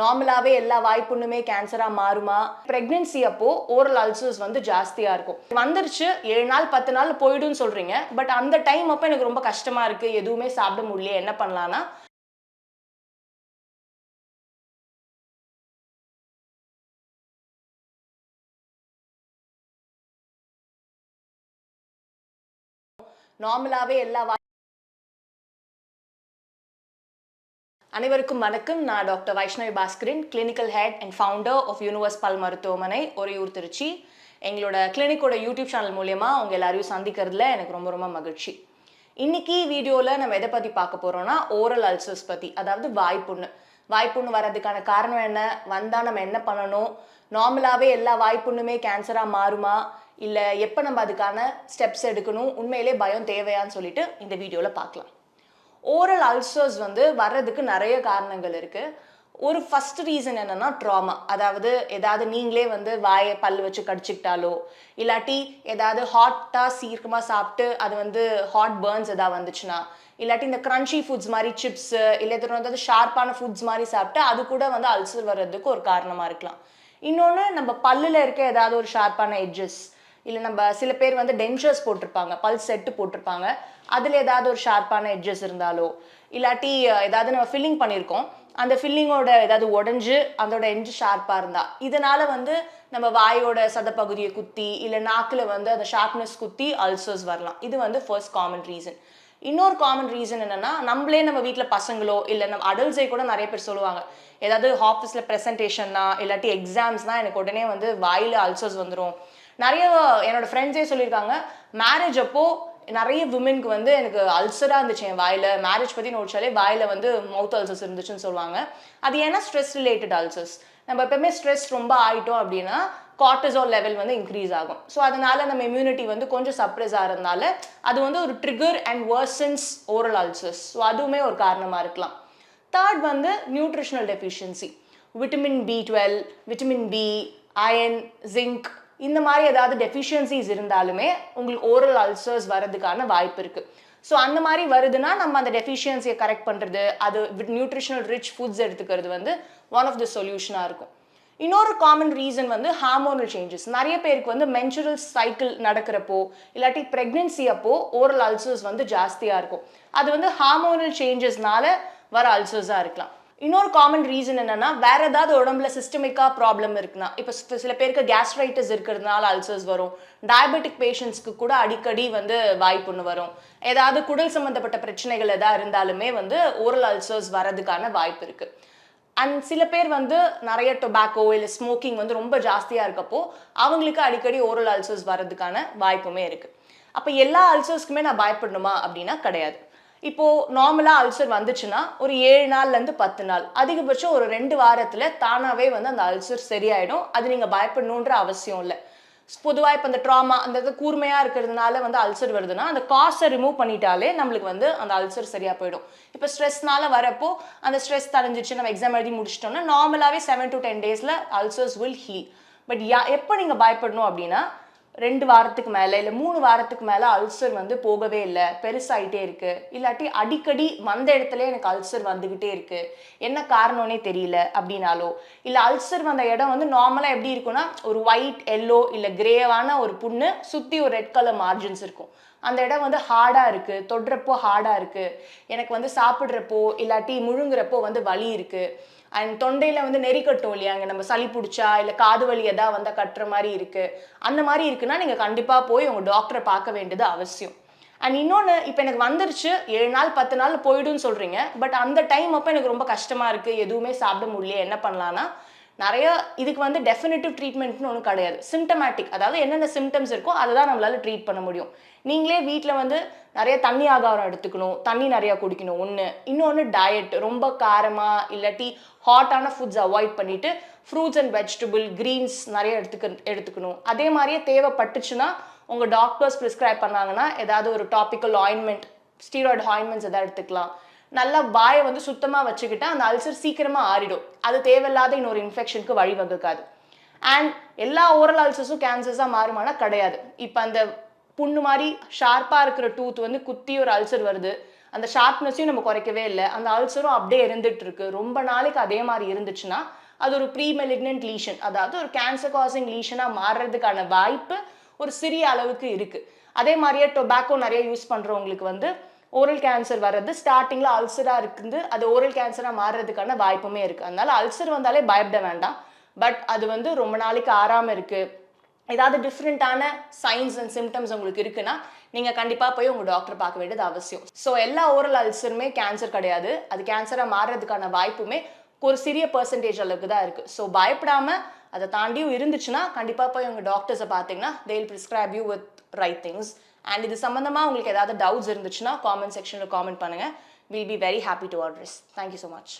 நார்மலாகவே எல்லா வாய்ப்புண்ணுமே கேன்சராக மாறுமா? ப்ரெக்னென்சி அப்போ ஓரல் அல்சர்ஸ் வந்து ஜாஸ்தியாக இருக்கும். வந்துருச்சு ஏழு நாள் பத்து நாள் போயிடும்னு சொல்கிறீங்க பட் அந்த டைம் அப்போ எனக்கு ரொம்ப கஷ்டமாக இருக்குது எதுவுமே சாப்பிட முடியல என்ன பண்ணலான்னா நார்மலாகவே எல்லா அனைவருக்கும் வணக்கம். நான் doctor Vaishnavi பாஸ்கரின் clinical head and founder of universe பல் மருத்துவமனை ஒரையூர் திருச்சி எங்களோட கிளினிக்கோட யூடியூப் சேனல் மூலயமா அவங்க எல்லாரையும் சந்திக்கிறதுல எனக்கு ரொம்ப ரொம்ப மகிழ்ச்சி. இன்னைக்கு வீடியோவில் நம்ம எதை பற்றி பார்க்க போகிறோம்னா ஓரல் அல்சர்ஸ் பற்றி அதாவது வாய்ப்புண்ணு. வாய்ப்புண்ணு வர்றதுக்கான காரணம் என்ன? வந்தால் நம்ம என்ன பண்ணணும்? நார்மலாகவே எல்லா வாய்ப்புண்ணுமே கேன்சராக மாறுமா? இல்லை எப்போ நம்ம அதுக்கான ஸ்டெப்ஸ் எடுக்கணும்? உண்மையிலே பயம் தேவையான்னு சொல்லிட்டு இந்த வீடியோவில் பார்க்கலாம். ஓரல் அல்சர்ஸ் வந்து வர்றதுக்கு நிறைய காரணங்கள் இருக்கு. ஒரு ஃபர்ஸ்ட் ரீசன் என்னன்னா ட்ராமா அதாவது ஏதாவது நீங்களே வந்து வாயை பல் வச்சு கடிச்சிக்கிட்டாலோ இல்லாட்டி ஏதாவது ஹாட்டாக சீக்கிரமாக சாப்பிட்டு அது வந்து ஹாட் பேர்ன்ஸ் ஏதாவது வந்துச்சுன்னா இல்லாட்டி இந்த க்ரன்ச்சி ஃபுட்ஸ் மாதிரி சிப்ஸு இல்லை ஏதாவது ஷார்ப்பான ஃபுட்ஸ் மாதிரி சாப்பிட்டு அது கூட வந்து அல்சர் வர்றதுக்கு ஒரு காரணமாக இருக்கலாம். இன்னொன்று நம்ம பல்லில் இருக்க ஏதாவது ஒரு ஷார்ப்பான எட்ஜஸ் இல்லை நம்ம சில பேர் வந்து டென்ஷர்ஸ் போட்டிருப்பாங்க பல் செட்டு போட்டிருப்பாங்க. அதில் ஏதாவது ஒரு ஷார்ப்பான எட்ஜஸ் இருந்தாலோ இல்லாட்டி ஏதாவது நம்ம ஃபில்லிங் பண்ணியிருக்கோம். அந்த ஃபில்லிங்கோட ஏதாவது உடஞ்சு அதோட எட்ஜ் ஷார்ப்பாக இருந்தா இதனால வந்து நம்ம வாயோட சதப்பகுதியை குத்தி இல்லை நாக்கில் வந்து அந்த ஷார்ப்னஸ் குத்தி அல்சர்ஸ் வரலாம். இது வந்து ஃபர்ஸ்ட் காமன் ரீசன் இன்னொரு காமன் ரீசன் என்னன்னா நம்மளே நம்ம வீட்டில் பசங்களோ இல்லை நம்ம அடல்ட்ஸே கூட நிறைய பேர் சொல்லுவாங்க. ஏதாவது ஆஃபீஸில் ப்ரெசன்டேஷன்னா இல்லாட்டி எக்ஸாம்ஸ்னால் எனக்கு உடனே வந்து வாயில் அல்சர்ஸ் வந்துடும் நிறைய என்னோட ஃப்ரெண்ட்ஸே சொல்லியிருக்காங்க மேரேஜ் அப்போ நிறைய விமென்க்கு வந்து எனக்கு அல்சராக இருந்துச்சு என் வாயில். மேரேஜ் பற்றி நோடிச்சாலே வாயில் வந்து மவுத் அல்சர்ஸ் இருந்துச்சுன்னு சொல்லுவாங்க. அது ஏன்னா ஸ்ட்ரெஸ் ரிலேட்டட் அல்சர்ஸ் நம்ம எப்பவுமே ஸ்ட்ரெஸ் ரொம்ப ஆயிட்டோம் அப்படின்னா கார்டிசால் லெவல் வந்து இன்க்ரீஸ் ஆகும். ஸோ அதனால நம்ம இம்யூனிட்டி வந்து கொஞ்சம் சப்ரஸ் ஆகிறதுனால அது வந்து ஒரு trigger and worsens oral ulcers so அதுவுமே ஒரு காரணமாக இருக்கலாம். தேர்ட் வந்து nutritional deficiency vitamin B twelve vitamin B iron zinc இந்த மாதிரி ஏதாவது டெஃபிஷியன்சிஸ் இருந்தாலுமே உங்களுக்கு ஓரல் அல்சர்ஸ் வர்றதுக்கான வாய்ப்பு இருக்குது ஸோ அந்த மாதிரி வருதுன்னா நம்ம அந்த டெஃபிஷியன்சியை கரெக்ட் பண்ணுறது அது நியூட்ரிஷனல் ரிச் ஃபுட்ஸ் எடுத்துக்கிறது வந்து ஒன் ஆஃப் த சொல்யூஷனாக இருக்கும். இன்னொரு காமன் ரீசன் வந்து ஹார்மோனல் சேஞ்சஸ் நிறைய பேருக்கு வந்து மென்சுரல் சைக்கிள் நடக்கிறப்போ இல்லாட்டி ப்ரெக்னென்சி அப்போ ஓரல் அல்சர்ஸ் வந்து ஜாஸ்தியாக இருக்கும். அது வந்து ஹார்மோனல் சேஞ்சஸ்னால வர அல்சர்ஸாக இருக்கலாம். இன்னொரு காமன் ரீசன் என்னன்னா வேற ஏதாவது உடம்புல சிஸ்டமிக்கா ப்ராப்ளம் இருக்குன்னா இப்போ சில பேருக்கு கேஸ்ட்ரைட்டிஸ் இருக்கிறதுனால அல்சர்ஸ் வரும். டயபெட்டிக் பேஷண்ட்ஸ்க்கு கூட அடிக்கடி வந்து வாய்ப்புன்னு வரும். ஏதாவது குடல் சம்பந்தப்பட்ட பிரச்சனைகள் எதாவது இருந்தாலுமே வந்து ஓரல் அல்சர்ஸ் வரதுக்கான வாய்ப்பு இருக்கு. அண்ட் சில பேர் வந்து நிறைய டொபாக்கோ இல்லை ஸ்மோக்கிங் வந்து ரொம்ப ஜாஸ்தியாக இருக்கப்போ அவங்களுக்கு அடிக்கடி ஓரல் அல்சர்ஸ் வர்றதுக்கான வாய்ப்புமே இருக்குது அப்போ எல்லா அல்சர்ஸ்க்குமே நான் பயப்படணுமா அப்படின்னா கிடையாது. இப்போது நார்மலாக அல்சர் வந்துச்சுன்னா ஒரு ஏழு நாள்லேருந்து பத்து நாள். அதிகபட்சம் ஒரு ரெண்டு வாரத்தில் தானாகவே வந்து அந்த அல்சர் சரியாயிடும். அது நீங்கள் பயப்படணுன்ற அவசியம் இல்லை. பொதுவாக இப்போ அந்த ட்ராமா அந்த இது கூர்மையாக இருக்கிறதுனால வந்து அல்சர் வருதுன்னா அந்த காசை ரிமூவ் பண்ணிட்டாலே நம்மளுக்கு வந்து அந்த அல்சர் சரியாக போயிடும். இப்போ ஸ்ட்ரெஸ்னால வரப்போ அந்த ஸ்ட்ரெஸ் தடைஞ்சிச்சு நம்ம எக்ஸாம் எழுதி முடிச்சிட்டோம்னா நார்மலாகவே செவன் டு டென் டேஸில் ulcers will heal but yeah எப்போ நீங்கள் பயப்படணும் அப்படின்னா ரெண்டு வாரத்துக்கு மேலே இல்லை மூணு வாரத்துக்கு மேலே அல்சர் வந்து போகவே இல்லை. பெருசாயிட்டே இருக்குது இல்லாட்டி அடிக்கடி வந்த இடத்துல எனக்கு அல்சர் வந்துக்கிட்டே இருக்குது என்ன காரணம்னே தெரியல அப்படின்னாலோ. இல்லை அல்சர் வந்த இடம் வந்து நார்மலாக எப்படி இருக்குன்னா ஒரு ஒயிட் எல்லோ இல்லை கிரேவான ஒரு புண்ணு சுற்றி ஒரு ரெட் கலர் மார்ஜின்ஸ் இருக்கும். அந்த இடம் வந்து ஹார்டாக இருக்குது தொடுறப்போ ஹார்டாக இருக்குது எனக்கு வந்து சாப்பிட்றப்போ இல்லாட்டி முழுங்குறப்போ வந்து வலி இருக்குது அண்ட் தொண்டையில் வந்து நெறி கட்டும் இல்லையா? அங்கே நம்ம சளி பிடிச்சா இல்லை காது வலி எதாவது வந்தால் கட்டுற மாதிரி இருக்குது அந்த மாதிரி இருக்குன்னா நீங்கள் கண்டிப்பாக போய் உங்கள் டாக்டரை பார்க்க வேண்டியது அவசியம். அண்ட் இன்னொன்று இப்போ எனக்கு வந்துருச்சு. ஏழு நாள் பத்து நாள் போயிடும்னு சொல்கிறீங்க பட் அந்த டைம் அப்போ எனக்கு ரொம்ப கஷ்டமாக இருக்குது எதுவுமே சாப்பிட முடியல என்ன பண்ணலான்னா நிறைய இதுக்கு வந்து டெஃபினட்டிவ் ட்ரீட்மெண்ட்னு ஒன்றும் கிடையாது. சிம்டமேட்டிக் அதாவது என்னென்ன சிம்டம்ஸ் இருக்கோ அதை தான் நம்மளால ட்ரீட் பண்ண முடியும். நீங்களே வீட்டில் வந்து நிறைய தண்ணி ஆகாரம் எடுத்துக்கணும் தண்ணி நிறையா குடிக்கணும். ஒன்று இன்னொன்று டயட் ரொம்ப காரமாக இல்லாட்டி ஹாட்டான ஃபுட்ஸ் அவாய்ட் பண்ணிட்டு ஃப்ரூட்ஸ் அண்ட் வெஜிடபிள் க்ரீன்ஸ் நிறைய எடுத்துக்க எடுத்துக்கணும். அதே மாதிரியே தேவைப்பட்டுச்சுன்னா உங்கள் டாக்டர்ஸ் ப்ரிஸ்கிரைப் பண்ணாங்கன்னா ஏதாவது ஒரு டாப்பிக்கல் ஆயின்மெண்ட் ஸ்டீராய்டு ஆயின்மெண்ட்ஸ் எதாவது எடுத்துக்கலாம். நல்லா வாயை வந்து சுத்தமாக வச்சுக்கிட்டா அந்த அல்சர் சீக்கிரமாக ஆறிடும். அது தேவையில்லாத இன்னொரு இன்ஃபெக்ஷனுக்கு வழிவகுக்காது. அண்ட் எல்லா ஓரல் அல்சர்ஸும் கேன்சர்ஸாக மாறுமானா கிடையாது. இப்போ அந்த புண்ணு மாதிரி ஷார்ப்பாக இருக்கிற டூத் வந்து குத்தி ஒரு அல்சர் வருது. அந்த ஷார்ப்னஸையும் நம்ம குறைக்கவே இல்லை. அந்த அல்சரும் அப்படியே இருந்துட்டு இருக்கு. ரொம்ப நாளைக்கு அதே மாதிரி இருந்துச்சுன்னா அது ஒரு ப்ரீ மெலிக்னன்ட் லீஷன் அதாவது ஒரு கேன்சர் காசிங் லீஷனாக மாறுறதுக்கான வாய்ப்பு ஒரு சிறிய அளவுக்கு இருக்குது அதே மாதிரியே டொபாக்கோ நிறைய யூஸ் பண்ணுறவங்களுக்கு வந்து ஓரல் கேன்சர் வர்றது ஸ்டார்டிங்கில் அல்சராக இருக்குது. அது ஓரல் கேன்சராக மாறுறதுக்கான வாய்ப்புமே இருக்குது அதனால அல்சர் வந்தாலே பயப்பட வேண்டாம். பட் அது வந்து ரொம்ப நாளைக்கு ஆறாமல் இருக்குது ஏதாவது டிஃப்ரெண்ட்டான சைன்ஸ் அண்ட் சிம்டம்ஸ் உங்களுக்கு இருக்குன்னா நீங்கள் கண்டிப்பாக போய் உங்கள் டாக்டர் பார்க்க வேண்டியது அவசியம். ஸோ எல்லா ஓரல் அல்சருமே கேன்சர் கிடையாது. அது கேன்சராக மாறுறதுக்கான வாய்ப்புமே ஒரு சிறிய பர்சன்டேஜ் அளவுக்கு தான் இருக்குது ஸோ பயப்படாமல் அதை தாண்டியும் இருந்துச்சுன்னா கண்டிப்பாக போய் உங்கள் டாக்டர்ஸை பார்த்தீங்கன்னா they'll prescribe you with right things and இது சம்மந்தமாக உங்களுக்கு ஏதாவது டவுட்ஸ் இருந்துச்சுன்னா காமெண்ட் செக்ஷனில் காமெண்ட் பண்ணுங்கள் will be very happy to address thank you so much